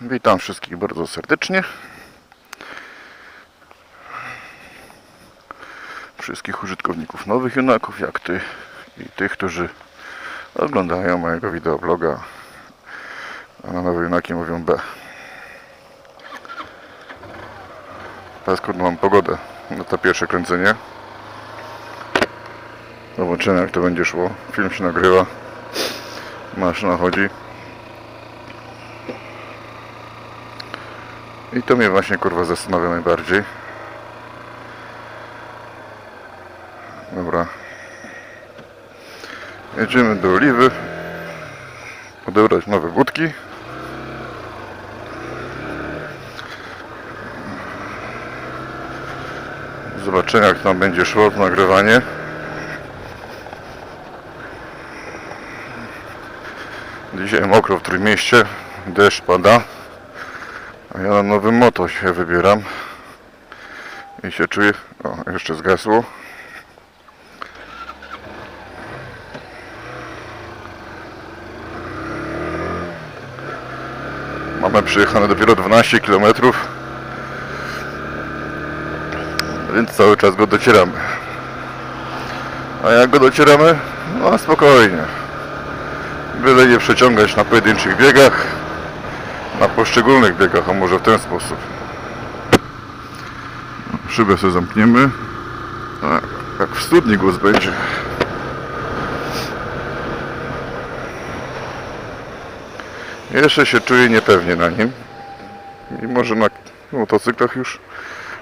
Witam wszystkich bardzo serdecznie. Wszystkich użytkowników nowych junaków, jak ty i tych, którzy oglądają mojego wideobloga. A na nowe junaki mówią B. Paskudną mam pogodę na to pierwsze kręcenie. Zobaczymy jak to będzie szło. Film się nagrywa. Maszyna chodzi. I to mnie właśnie kurwa zastanawia najbardziej. Dobra. Jedziemy do Oliwy. Odebrać nowe budki. Zobaczymy jak tam będzie szło to nagrywanie. Dzisiaj mokro w Trójmieście. Deszcz pada. A ja na nowym moto się wybieram. I się czuję... O, jeszcze zgasło. Mamy przyjechane dopiero 12 km. Więc cały czas go docieramy. A jak go docieramy? No spokojnie. Byle nie przeciągać na pojedynczych biegach na poszczególnych biegach, a może w ten sposób. Szybę sobie zamkniemy. A, jak w studni głos będzie. Jeszcze się czuję niepewnie na nim. Mimo, że na motocyklach już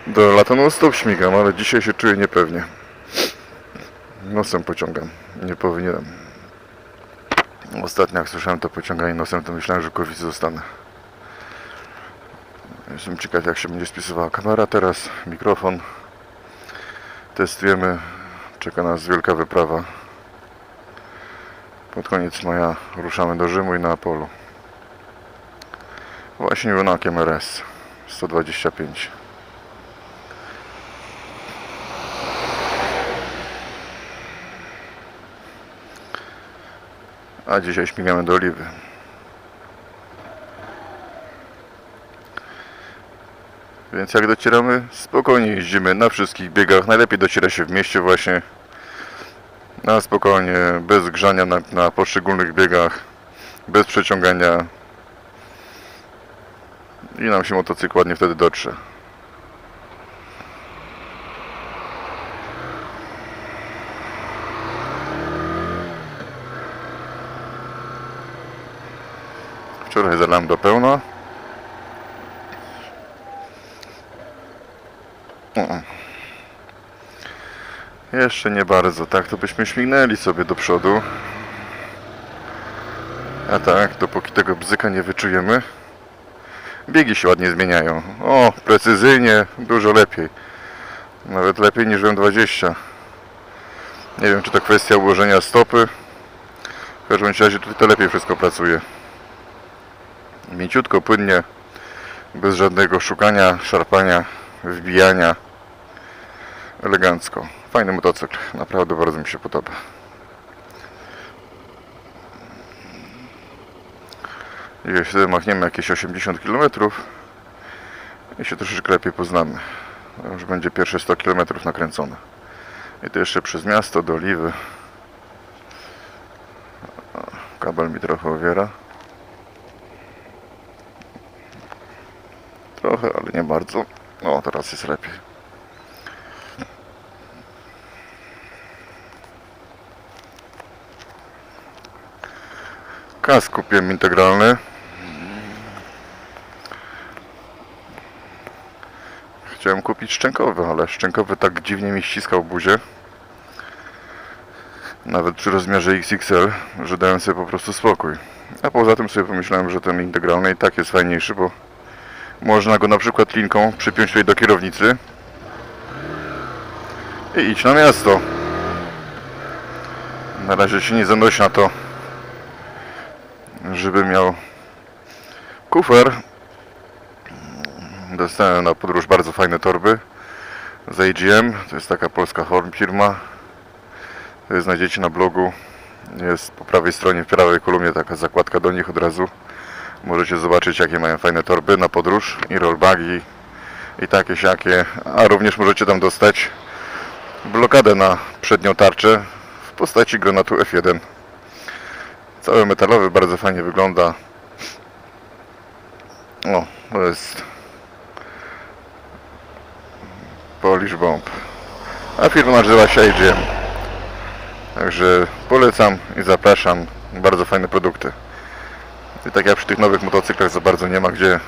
do lata non stop śmigam, ale dzisiaj się czuję niepewnie. Nosem pociągam. Nie powinienem. Ostatnio jak słyszałem to pociąganie nosem, to myślałem, że kurwicy zostanę. Jestem ciekaw jak się będzie spisywała kamera teraz, mikrofon. Testujemy. Czeka nas wielka wyprawa. Pod koniec maja ruszamy do Rzymu i na Apollo. Właśnie Junakiem RS 125. A dzisiaj śmigamy do Oliwy. Więc jak docieramy, spokojnie jeździmy na wszystkich biegach. Najlepiej dociera się w mieście właśnie. Na spokojnie, bez grzania na, na poszczególnych biegach, bez przeciągania. I nam się motocykl ładnie wtedy dotrze. Wczoraj zalałem do pełna. Jeszcze nie bardzo, tak to byśmy śmignęli sobie do przodu. A tak, dopóki tego bzyka nie wyczujemy. Biegi się ładnie zmieniają. O, precyzyjnie, dużo lepiej. Nawet lepiej niż w M20. Nie wiem, czy to kwestia ułożenia stopy. W każdym razie tutaj to lepiej wszystko pracuje. Mięciutko, płynnie, bez żadnego szukania, szarpania, wbijania. Elegancko. Fajny motocykl. Naprawdę bardzo mi się podoba. Jeśli machniemy jakieś 80 km i się troszeczkę lepiej poznamy. Już będzie pierwsze 100 km nakręcone. I to jeszcze przez miasto do Oliwy. Kabel mi trochę owiera. Trochę, ale nie bardzo. O, teraz jest lepiej. Kask kupiłem integralny. Chciałem kupić szczękowy, ale szczękowy tak dziwnie mi ściskał buzię. Nawet przy rozmiarze XXL, że dałem sobie po prostu spokój. A poza tym sobie pomyślałem, że ten integralny i tak jest fajniejszy, bo można go na przykład linką przypiąć tutaj do kierownicy i iść na miasto. Na razie się nie zanosi na to, żeby miał kufer. Dostałem na podróż bardzo fajne torby z AGM. To jest taka polska firma. Znajdziecie na blogu. Jest po prawej stronie, w prawej kolumnie taka zakładka do nich od razu. Możecie zobaczyć jakie mają fajne torby na podróż i rollbagi i takie siakie, a również możecie tam dostać blokadę na przednią tarczę w postaci granatu F1. Cały metalowy, bardzo fajnie wygląda. O, to jest Polish Bomb. A firma nazywa się AGM. Także polecam i zapraszam. Bardzo fajne produkty. I tak jak przy tych nowych motocyklach za bardzo nie ma gdzie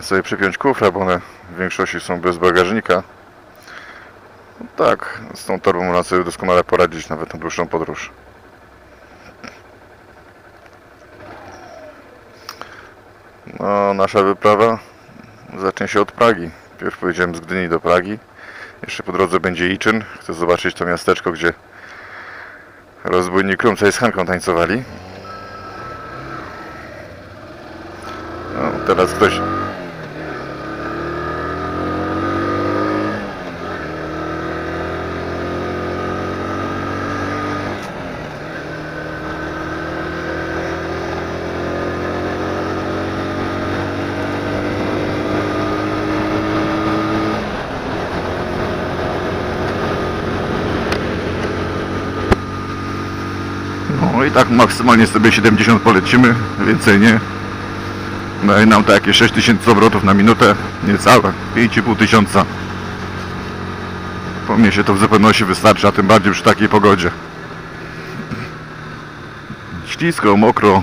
sobie przypiąć kufra, bo one w większości są bez bagażnika. No tak, z tą torbą można sobie doskonale poradzić nawet na dłuższą podróż. No, nasza wyprawa zacznie się od Pragi. Pierw pojedziemy z Gdyni do Pragi. Jeszcze po drodze będzie Iczyn. Chcę zobaczyć to miasteczko, gdzie rozbójnik Krumca z Hanką tańcowali. No, teraz ktoś... tak maksymalnie sobie 70 polecimy, więcej nie. Daje nam to jakieś 6000 obrotów na minutę, niecałe, 5,5 tysiąca. Po mnie się to w zupełności wystarczy, a tym bardziej przy takiej pogodzie. Ślisko, mokro.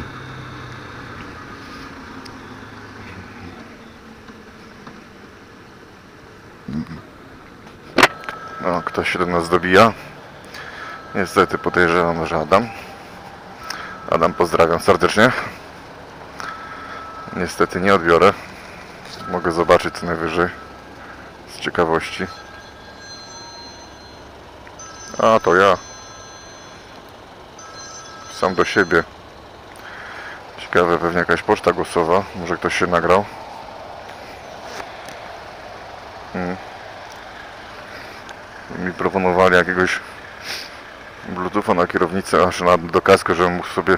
No, ktoś się do nas dobija. Niestety podejrzewam, że Adam. Adam, pozdrawiam serdecznie. Niestety nie odbiorę. Mogę zobaczyć co najwyżej. Z ciekawości. A, to ja. Sam do siebie. Ciekawe, pewnie jakaś poczta głosowa. Może ktoś się nagrał. Hmm. Mi proponowali jakiegoś Bluetootha na kierownicę, aż na, do kasko, żebym mógł sobie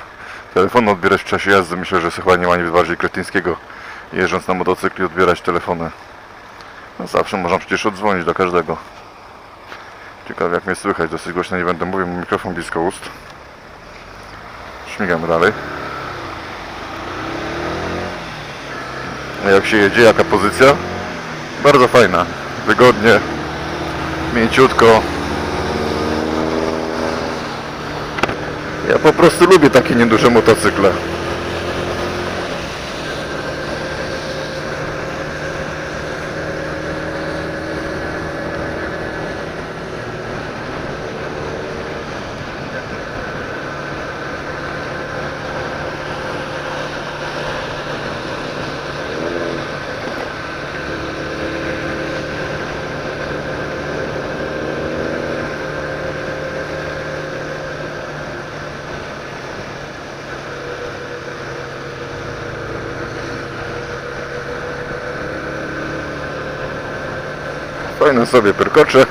telefon odbierać w czasie jazdy. Myślę, że chyba nie ma nic bardziej kretyńskiego jeżdżąc na motocyklu i odbierać telefony. No zawsze można przecież odzwonić do każdego. Ciekawe jak mnie słychać, dosyć głośno nie będę mówił, mikrofon blisko ust. Śmigamy dalej. Jak się jedzie, jaka pozycja? Bardzo fajna, wygodnie, mięciutko, Ja po prostu lubię takie nieduże motocykle. Fajne sobie perkocze.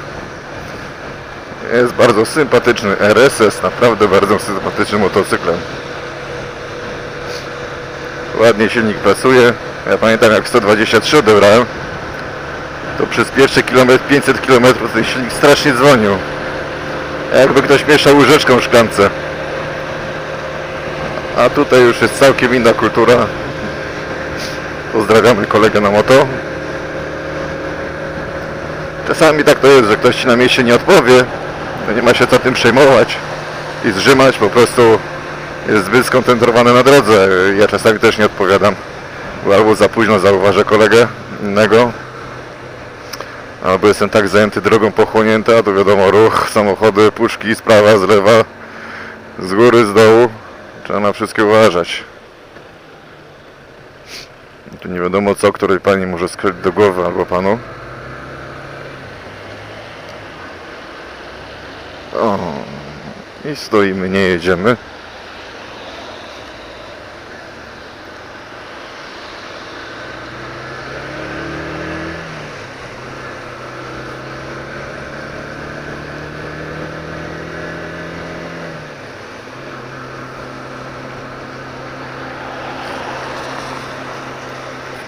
Jest bardzo sympatyczny RSS, naprawdę bardzo sympatycznym motocyklem. Ładnie silnik pracuje. Ja pamiętam jak 123 odebrałem, to przez pierwszy kilometr, 500 km ten silnik strasznie dzwonił. Jakby ktoś mieszał łyżeczką w szklance. A tutaj już jest całkiem inna kultura. Pozdrawiamy kolegę na moto. Czasami tak to jest, że ktoś ci na mieście nie odpowie, to nie ma się co tym przejmować i zrzymać, po prostu jest zbyt skoncentrowany na drodze. Ja czasami też nie odpowiadam, bo albo za późno zauważę kolegę innego, albo jestem tak zajęty drogą pochłonięta, to wiadomo, ruch, samochody, puszki, z prawa, z lewa, z góry, z dołu, trzeba na wszystkie uważać. Tu nie wiadomo co, której pani może skryć do głowy albo panu. O, i stoimy, nie jedziemy.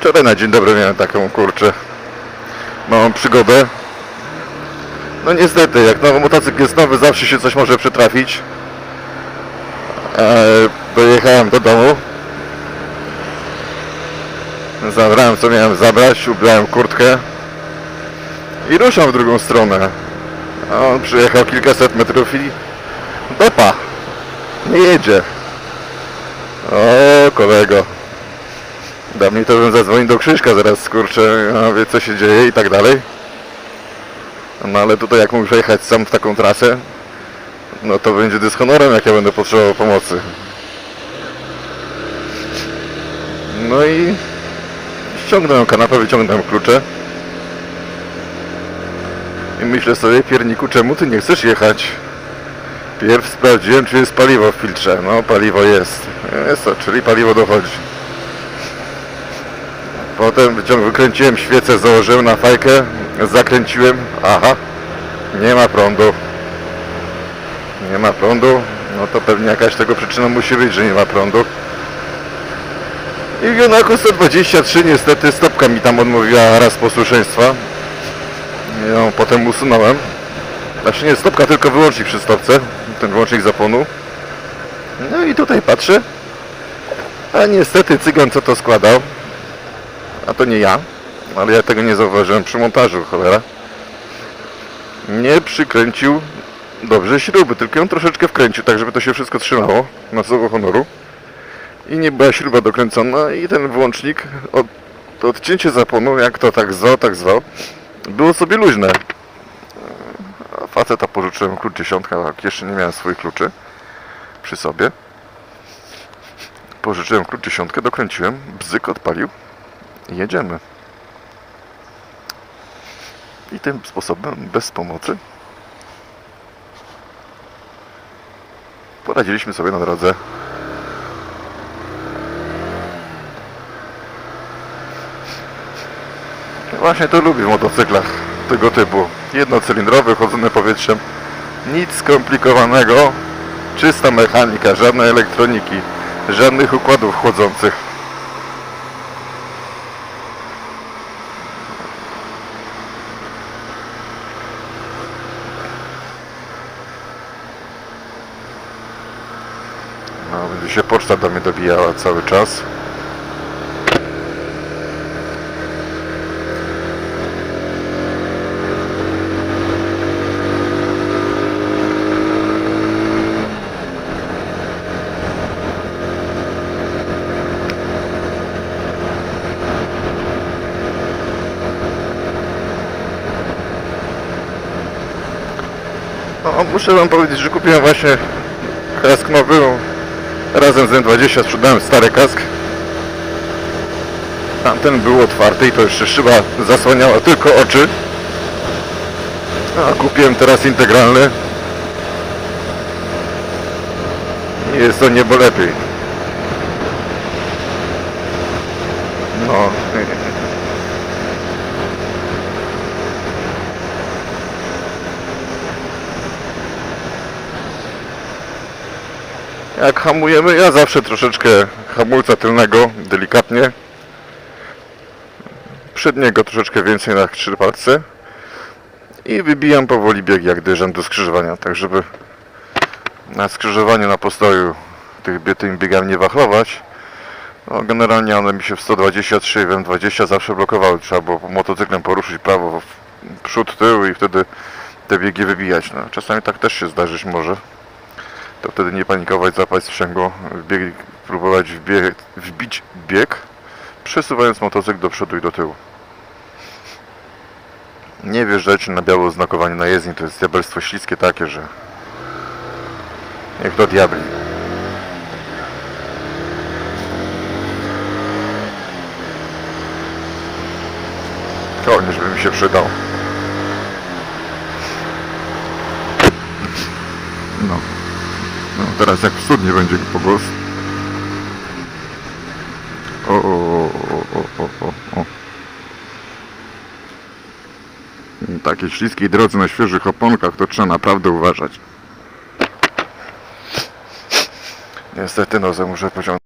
Wczoraj na dzień dobry miałem taką kurczę małą przygodę. No niestety, jak nowy motocykl jest nowy, zawsze się coś może przytrafić. E, dojechałem do domu. Zabrałem co miałem zabrać, ubrałem kurtkę i ruszam w drugą stronę. A on przyjechał kilkaset metrów i dopa. Nie jedzie. O kolego. Dawniej to bym zadzwonił do Krzyżka zaraz kurczę, a wie co się dzieje i tak dalej. No ale tutaj jak muszę jechać sam w taką trasę, no to będzie dyshonorem jak ja będę potrzebował pomocy. No i ściągnąłem kanapę, wyciągnąłem klucze. I myślę sobie, pierniku, czemu ty nie chcesz jechać? Pierw sprawdziłem, czy jest paliwo w filtrze. No, paliwo jest. Jest to, czyli paliwo dochodzi. Potem wyciąg, wykręciłem świecę, założyłem na fajkę, zakręciłem. Aha, nie ma prądu. Nie ma prądu. No to pewnie jakaś tego przyczyna musi być, że nie ma prądu. I w Jonaku 123 niestety stopka mi tam odmówiła raz posłuszeństwa. Ją potem usunąłem. Znaczy nie stopka, tylko wyłącznik przy stopce. Ten wyłącznik zapłonu. No i tutaj patrzę. A niestety cygan co to składał. A to nie ja. Ale ja tego nie zauważyłem przy montażu, cholera. Nie przykręcił dobrze śruby, tylko ją troszeczkę wkręcił, tak żeby to się wszystko trzymało na słowo honoru. I nie była śruba dokręcona i ten włącznik, od, to odcięcie zapłonu, jak to tak zwał, tak zwał, było sobie luźne. A Faceta pożyczyłem klucz dziesiątka, jak jeszcze nie miałem swoich kluczy przy sobie. Pożyczyłem klucz dziesiątkę, dokręciłem, bzyk odpalił i jedziemy. I tym sposobem, bez pomocy, poradziliśmy sobie na drodze. Właśnie to lubię w motocyklach tego typu. Jednocylindrowy, chodzony powietrzem. Nic skomplikowanego. Czysta mechanika, żadnej elektroniki, żadnych układów chłodzących. No, będzie się poczta do mnie dobijała cały czas. Muszę wam powiedzieć, że kupiłem właśnie kask nowy. Razem z M20 sprzedałem stary kask. Tamten był otwarty i to jeszcze szyba zasłaniała tylko oczy. A kupiłem teraz integralny. Jest to niebo lepiej. No. Jak hamujemy, ja zawsze troszeczkę hamulca tylnego, delikatnie. Przedniego troszeczkę więcej na trzy palce. I wybijam powoli bieg, jak dyżem do skrzyżowania, tak żeby na skrzyżowaniu, na postoju tych, tymi biegami nie wachlować. No, generalnie one mi się w 123 i w M20 zawsze blokowały. Trzeba było motocyklem poruszyć prawo, w przód, tył i wtedy te biegi wybijać. No, czasami tak też się zdarzyć może to wtedy nie panikować, zapać sprzęgło, wbieg, próbować wbieg, wbić bieg, przesuwając motocykl do przodu i do tyłu. Nie wjeżdżajcie na białe oznakowanie na jezdni, to jest diabelstwo śliskie takie, że jak do diabli. Kołnierz by mi się przydał. No. No, teraz jak w studni będzie pogłos. O, o, o, o, o, o, o. Takie śliskiej drodze na świeżych oponkach to trzeba naprawdę uważać. Niestety nozę muszę pociągnąć.